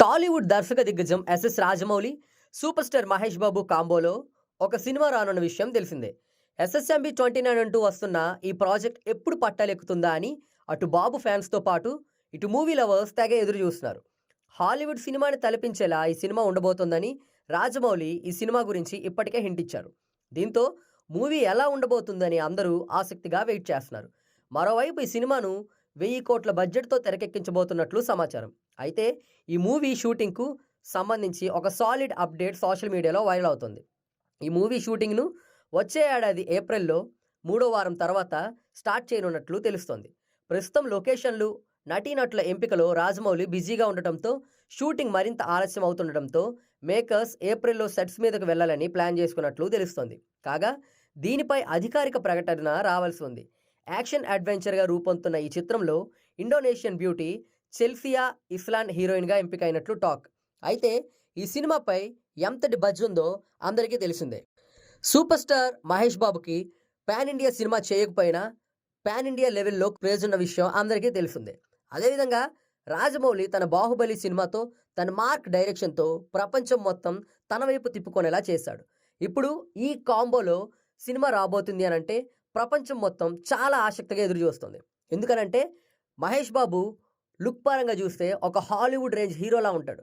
టాలీవుడ్ దర్శక దిగ్గజం SS Rajamouli super star Mahesh Babu కాంబోలో ఒక సినిమా రానున్న విషయం తెలిసిందే. ఎస్ఎస్ఎంబి ట్వంటీ నైన్ అంటూ వస్తున్న ఈ ప్రాజెక్ట్ ఎప్పుడు పట్టాలెక్కుతుందా అని అటు బాబు ఫ్యాన్స్తో పాటు ఇటు మూవీ లవర్స్ తెగ ఎదురు చూస్తున్నారు. హాలీవుడ్ సినిమాని తలపించేలా ఈ సినిమా ఉండబోతోందని రాజమౌళి ఈ సినిమా గురించి ఇప్పటికే హింట్ ఇచ్చారు. దీంతో మూవీ ఎలా ఉండబోతుందని అందరూ ఆసక్తిగా వెయిట్ చేస్తున్నారు. మరోవైపు ఈ సినిమాను వెయ్యి కోట్ల బడ్జెట్తో తెరకెక్కించబోతున్నట్లు సమాచారం. అయితే ఈ మూవీ షూటింగ్కు సంబంధించి ఒక సాలిడ్ అప్డేట్ సోషల్ మీడియాలో వైరల్ అవుతుంది. ఈ మూవీ షూటింగ్ను వచ్చే ఏడాది ఏప్రిల్లో మూడో వారం తర్వాత స్టార్ట్ చేయనున్నట్లు తెలుస్తోంది. ప్రస్తుతం లొకేషన్లు నటీనటుల ఎంపికలో రాజమౌళి బిజీగా ఉండటంతో షూటింగ్ మరింత ఆలస్యం అవుతుండటంతో మేకర్స్ ఏప్రిల్లో సెట్స్ మీదకు వెళ్ళాలని ప్లాన్ చేసుకున్నట్లు తెలుస్తోంది. కాగా దీనిపై అధికారిక ప్రకటన రావాల్సి ఉంది. యాక్షన్ అడ్వెంచర్గా రూపొందుతున్న ఈ చిత్రంలో ఇండోనేషియన్ బ్యూటీ చెల్సియా ఇస్లాన్ హీరోయిన్గా ఎంపికైనట్లు టాక్. అయితే ఈ సినిమాపై ఎంతటి బజ్ ఉందో అందరికీ తెలిసిందే. సూపర్ స్టార్ మహేష్ బాబుకి పాన్ ఇండియా సినిమా చేయకపోయినా పాన్ ఇండియా లెవెల్లో క్రేజ్ ఉన్న విషయం అందరికీ తెలిసిందే. అదేవిధంగా రాజమౌళి తన బాహుబలి సినిమాతో తన మార్క్ డైరెక్షన్తో ప్రపంచం మొత్తం తన వైపు తిప్పుకొనేలా చేశాడు. ఇప్పుడు ఈ కాంబోలో సినిమా రాబోతుంది అని అంటే ప్రపంచం మొత్తం చాలా ఆసక్తిగా ఎదురు చూస్తుంది. ఎందుకనంటే మహేష్ బాబు లుక్ పరంగా చూస్తే ఒక హాలీవుడ్ రేంజ్ హీరోలా ఉంటాడు.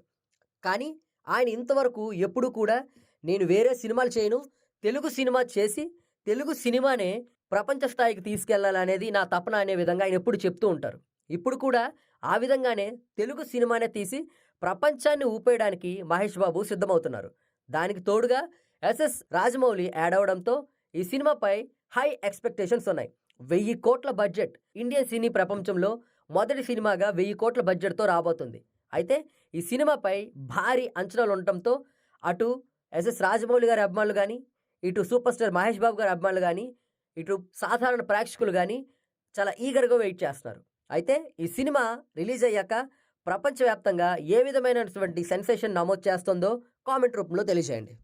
కానీ ఆయన ఇంతవరకు ఎప్పుడు కూడా నేను వేరే సినిమాలు చేయను తెలుగు సినిమా చేసి తెలుగు సినిమానే ప్రపంచ స్థాయికి తీసుకెళ్ళాలనేది నా తపన అనే విధంగా ఆయన ఎప్పుడు చెప్తూ ఉంటారు. ఇప్పుడు కూడా ఆ విధంగానే తెలుగు సినిమానే తీసి ప్రపంచాన్ని ఊపేయడానికి మహేష్ బాబు సిద్ధమవుతున్నారు. దానికి తోడుగా ఎస్ఎస్ రాజమౌళి యాడ్ అవడంతో ఈ సినిమాపై హై ఎక్స్పెక్టేషన్స్ ఉన్నాయి. వెయ్యి కోట్ల బడ్జెట్. ఇండియన్ సినీ ప్రపంచంలో మొదటి సినిమాగా వెయ్యి కోట్ల బడ్జెట్తో రాబోతుంది. అయితే ఈ సినిమాపై భారీ అంచనాలు ఉండటంతో అటు ఎస్ఎస్ రాజమౌళి గారి అభిమానులు కానీ ఇటు సూపర్ స్టార్ మహేష్ బాబు గారి అభిమానులు కానీ ఇటు సాధారణ ప్రేక్షకులు కానీ చాలా ఈగర్గా వెయిట్ చేస్తున్నారు. అయితే ఈ సినిమా రిలీజ్ అయ్యాక ప్రపంచవ్యాప్తంగా ఏ విధమైనటువంటి సెన్సేషన్ నమోదు చేస్తుందో కామెంట్ రూపంలో తెలియజేయండి.